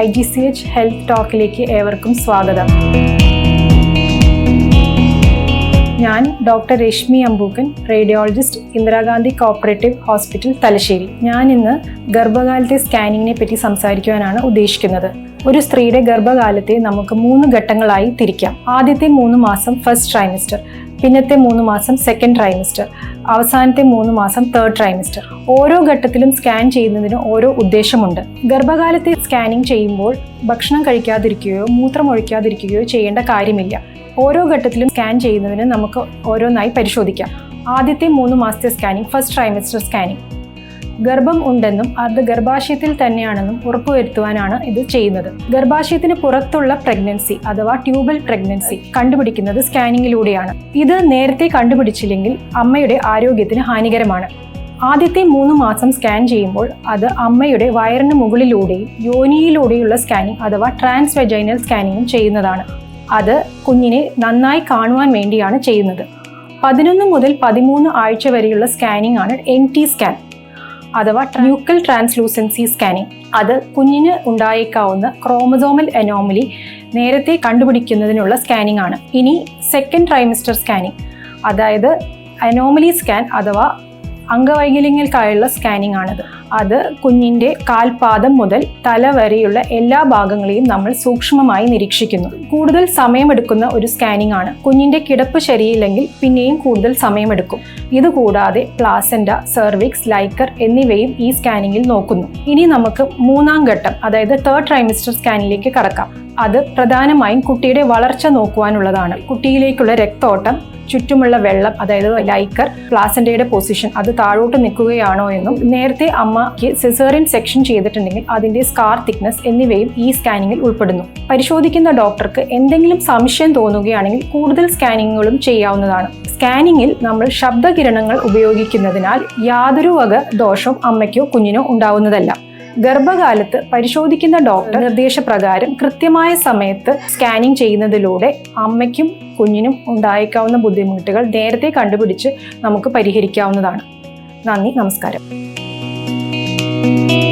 I G C H health ടോക്കിലേക്ക് ഏവർക്കും സ്വാഗതം. ഞാൻ doctor Rashmi Ampookkan radiologist Indira Gandhi cooperative hospital Thalassery. ഞാൻ ഇന്ന് ഗർഭകാലത്തെ സ്കാനിങ്ങിനെ പറ്റി സംസാരിക്കുവാനാണ് ഉദ്ദേശിക്കുന്നത്. ഒരു സ്ത്രീയുടെ ഗർഭകാലത്തെ നമുക്ക് മൂന്ന് ഘട്ടങ്ങളായി തിരിക്കാം. ആദ്യത്തെ മൂന്ന് മാസം ഫസ്റ്റ് ട്രൈമിസ്റ്റർ പിന്നത്തെ മൂന്ന് മാസം സെക്കൻഡ് ട്രൈമിസ്റ്റർ അവസാനത്തെ മൂന്ന് മാസം തേർഡ് ട്രൈമിസ്റ്റർ. ഓരോ ഘട്ടത്തിലും സ്കാൻ ചെയ്യുന്നതിന് ഓരോ ഉദ്ദേശമുണ്ട്. ഗർഭകാലത്തെ സ്കാനിങ് ചെയ്യുമ്പോൾ ഭക്ഷണം കഴിക്കാതിരിക്കുകയോ മൂത്രം ഒഴിക്കാതിരിക്കുകയോ ചെയ്യേണ്ട കാര്യമില്ല. ഓരോ ഘട്ടത്തിലും സ്കാൻ ചെയ്യുന്നതിന് നമുക്ക് ഓരോന്നായി പരിശോധിക്കാം. ആദ്യത്തെ മൂന്ന് മാസത്തെ സ്കാനിങ് ഫസ്റ്റ് ട്രൈമിസ്റ്റർ സ്കാനിങ് ഗർഭം ഉണ്ടെന്നും അത് ഗർഭാശയത്തിൽ തന്നെയാണെന്നും ഉറപ്പുവരുത്തുവാനാണ് ഇത് ചെയ്യുന്നത്. ഗർഭാശയത്തിന് പുറത്തുള്ള പ്രഗ്നൻസി അഥവാ ട്യൂബൽ പ്രഗ്നൻസി കണ്ടുപിടിക്കുന്നത് സ്കാനിങ്ങിലൂടെയാണ് ഇത് നേരത്തെ കണ്ടുപിടിച്ചില്ലെങ്കിൽ അമ്മയുടെ ആരോഗ്യത്തിന് ഹാനികരമാണ്. ആദ്യത്തെ മൂന്ന് മാസം സ്കാൻ ചെയ്യുമ്പോൾ അത് അമ്മയുടെ വയറിന് മുകളിലൂടെയും യോനിയിലൂടെയുള്ള സ്കാനിങ് അഥവാ ട്രാൻസ് വെജൈനൽ സ്കാനിങ്ങും ചെയ്യുന്നതാണ്. അത് കുഞ്ഞിനെ നന്നായി കാണുവാൻ വേണ്ടിയാണ് ചെയ്യുന്നത്. പതിനൊന്ന് മുതൽ പതിമൂന്ന് ആഴ്ച വരെയുള്ള സ്കാനിംഗ് ആണ് എൻ ടി സ്കാൻ അഥവാ ന്യൂക്കൽ ട്രാൻസ്ലൂസൻസി സ്കാനിംഗ് അത് കുഞ്ഞിന് ഉണ്ടായേക്കാവുന്ന ക്രോമസോമൽ അനോമലി നേരത്തെ കണ്ടുപിടിക്കുന്നതിനുള്ള സ്കാനിംഗ് ആണ്. ഇനി സെക്കൻഡ് ട്രൈമിസ്റ്റർ സ്കാനിംഗ് അതായത് അനോമലി സ്കാൻ അഥവാ അംഗവൈകല്യങ്ങൾക്കായുള്ള സ്കാനിംഗ് ആണിത്. അത് കുഞ്ഞിന്റെ കാൽപാദം മുതൽ തല വരെയുള്ള എല്ലാ ഭാഗങ്ങളെയും നമ്മൾ സൂക്ഷ്മമായി നിരീക്ഷിക്കുന്നു. കൂടുതൽ സമയമെടുക്കുന്ന ഒരു സ്കാനിംഗ് ആണ്. കുഞ്ഞിന്റെ കിടപ്പ് ശരിയില്ലെങ്കിൽ പിന്നെയും കൂടുതൽ സമയമെടുക്കും. ഇതുകൂടാതെ പ്ലാസൻഡ സെർവിക്സ് ലൈക്കർ എന്നിവയും ഈ സ്കാനിങ്ങിൽ നോക്കുന്നു. ഇനി നമുക്ക് മൂന്നാം ഘട്ടം അതായത് തേർഡ് ട്രൈമിസ്റ്റർ സ്കാനിലേക്ക് കടക്കാം. അത് പ്രധാനമായും കുട്ടിയുടെ വളർച്ച നോക്കുവാനുള്ളതാണ്. കുട്ടിയിലേക്കുള്ള രക്തോട്ടം ചുറ്റുമുള്ള വെള്ളം അതായത് ലൈക്കർ പ്ലാസൻഡയുടെ പൊസിഷൻ അത് താഴോട്ട് നിൽക്കുകയാണോ എന്നും നേരത്തെ അമ്മയ്ക്ക് സിസേറിയൻ സെക്ഷൻ ചെയ്തിട്ടുണ്ടെങ്കിൽ അതിന്റെ സ്കാർ തിക്നെസ് എന്നിവയും ഈ സ്കാനിങ്ങിൽ ഉൾപ്പെടുന്നു. പരിശോധിക്കുന്ന ഡോക്ടർക്ക് എന്തെങ്കിലും സംശയം തോന്നുകയാണെങ്കിൽ കൂടുതൽ സ്കാനിങ്ങുകളും ചെയ്യാവുന്നതാണ്. സ്കാനിങ്ങിൽ നമ്മൾ ശബ്ദകിരണങ്ങൾ ഉപയോഗിക്കുന്നതിനാൽ യാതൊരു വക ദോഷവും അമ്മയ്ക്കോ കുഞ്ഞിനോ ഉണ്ടാവുന്നതല്ല. ഗർഭകാലത്ത് പരിശോധിക്കുന്ന ഡോക്ടർ നിർദ്ദേശപ്രകാരം കൃത്യമായ സമയത്ത് സ്കാനിംഗ് ചെയ്യുന്നതിലൂടെ അമ്മയ്ക്കും കുഞ്ഞിനും ഉണ്ടായേക്കാവുന്ന ബുദ്ധിമുട്ടുകൾ നേരത്തെ കണ്ടുപിടിച്ച് നമുക്ക് പരിഹരിക്കാവുന്നതാണ്. നന്ദി നമസ്കാരം. Música